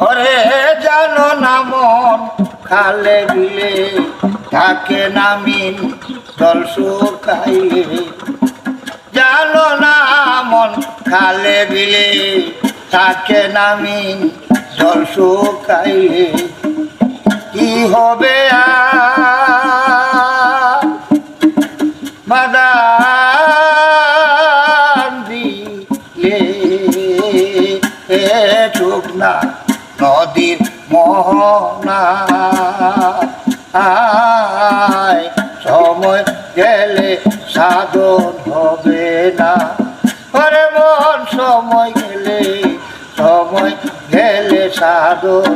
ওরে জানো না মন, খালে বিলে থাকে নামিন জল শুকাইলে জানো না মন, খালে বিলে থাকে নামিন জল শুকাইলে কি হবে আর? বাদাম দিলে চোখ না নদীর মোহনা। আয়, সময় গেলে সাধন হবে না। ওরে মন, সময় গেলে সময় গেলে সাধন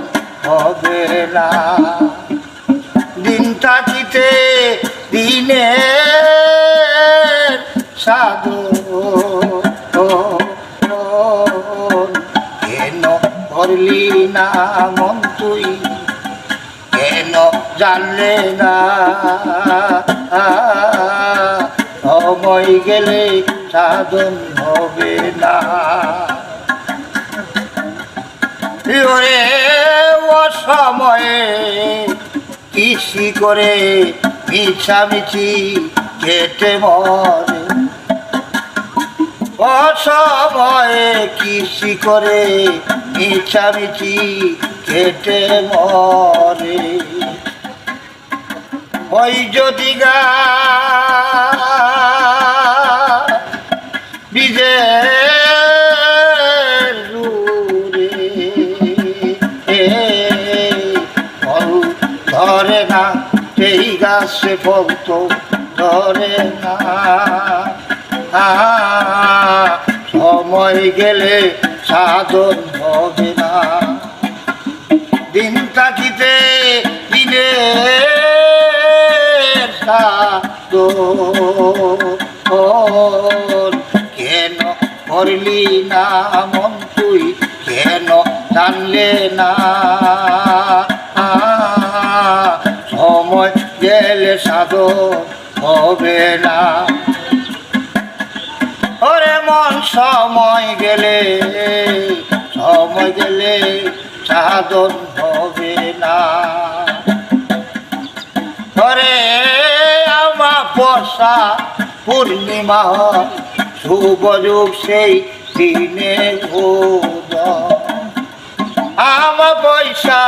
হবে না। দিন থাকিতে দিনে সাধু না মন তুই, কেন জানলে না? সময় গেলে সাধন হবে না। ওরে ও সময়ে কৃষি করে মিছামিছি কেটে মরে অসময়ে কৃষি করে মিছামিছি কেটে মরে। ওই যদি গা জুড়ে ধরে না সেই গাছে ফল তো ধরে না। আ, সময় গেলে সাধন হবে না। দিন থাকিতে দিনে কেন করলি না মন তুই? কেন জানলে না? সময় গেলে সাধন হবে না। ওরে মন সময় গেলে সময় গেলে সাধন হবে না। ওরে আমার বর্ষা, পূর্ণিমা, শুভ যুগ সেই দিনে আমার পয়সা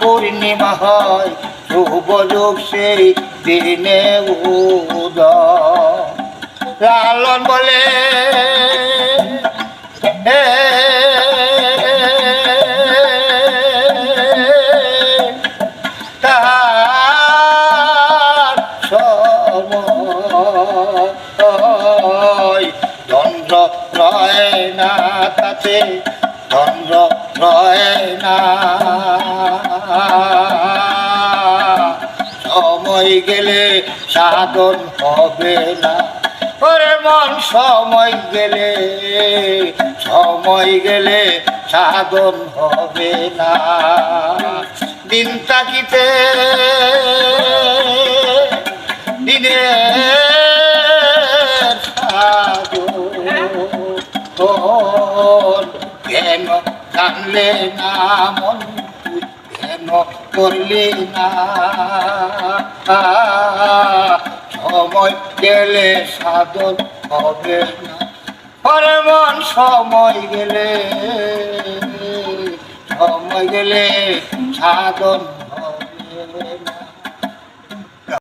পূর্ণিমা হয়, শুভ যুগ সেই দিনে উদয়। লালন বলে তাতে দণ্ড রয় না। সময় গেলে সাধন হবে না। ওরে মন, সময় গেলে সময় গেলে সাধন হবে না। দিন তাকিতে, দিনে কেন জানলে না মন কেন করলি না? সময় গেলে সাধন হবে না। পরে মন সময় গেলে সময় গেলে সাধন